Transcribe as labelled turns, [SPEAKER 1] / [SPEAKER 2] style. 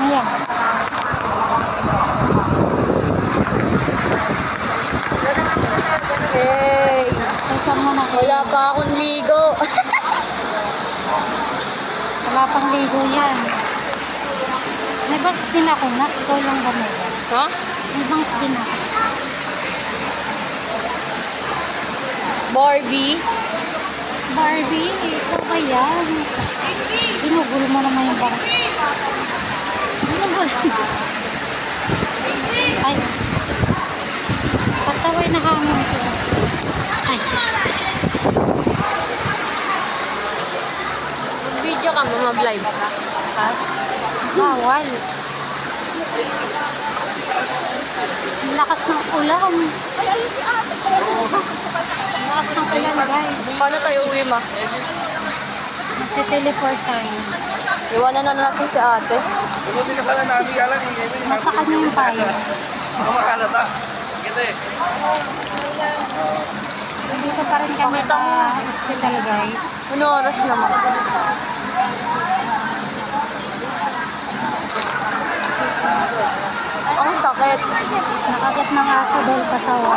[SPEAKER 1] Ayan.
[SPEAKER 2] Hey!
[SPEAKER 1] Ito muna.
[SPEAKER 2] Wala pa akong ligo.
[SPEAKER 1] Wala pang ligo yan. May bangs din ako na. Ikaw lang ba meron?
[SPEAKER 2] ha?
[SPEAKER 1] May bangs din ako.
[SPEAKER 2] Barbie?
[SPEAKER 1] Barbie, ikaw ba yan? Ginugol mo naman yung bangs.
[SPEAKER 2] Video ka mo, mag-live ka. Ha?
[SPEAKER 1] Bawal. Ang lakas ng ulan. Lakas ng ulan, guys.
[SPEAKER 2] Paano tayo uwi, ma?
[SPEAKER 1] Magte-teleport tayo.
[SPEAKER 2] Iwanan na natin si ate.
[SPEAKER 3] Tumutin ka pala namin Kevin.
[SPEAKER 1] Nasa kanya yung tayo.
[SPEAKER 3] Mga makalata. Kita eh.
[SPEAKER 1] Dito pa rin kami sa hospital, guys.
[SPEAKER 2] Ano oras naman? Ang sakit.
[SPEAKER 1] Nakagat ng aso dahil pasawa.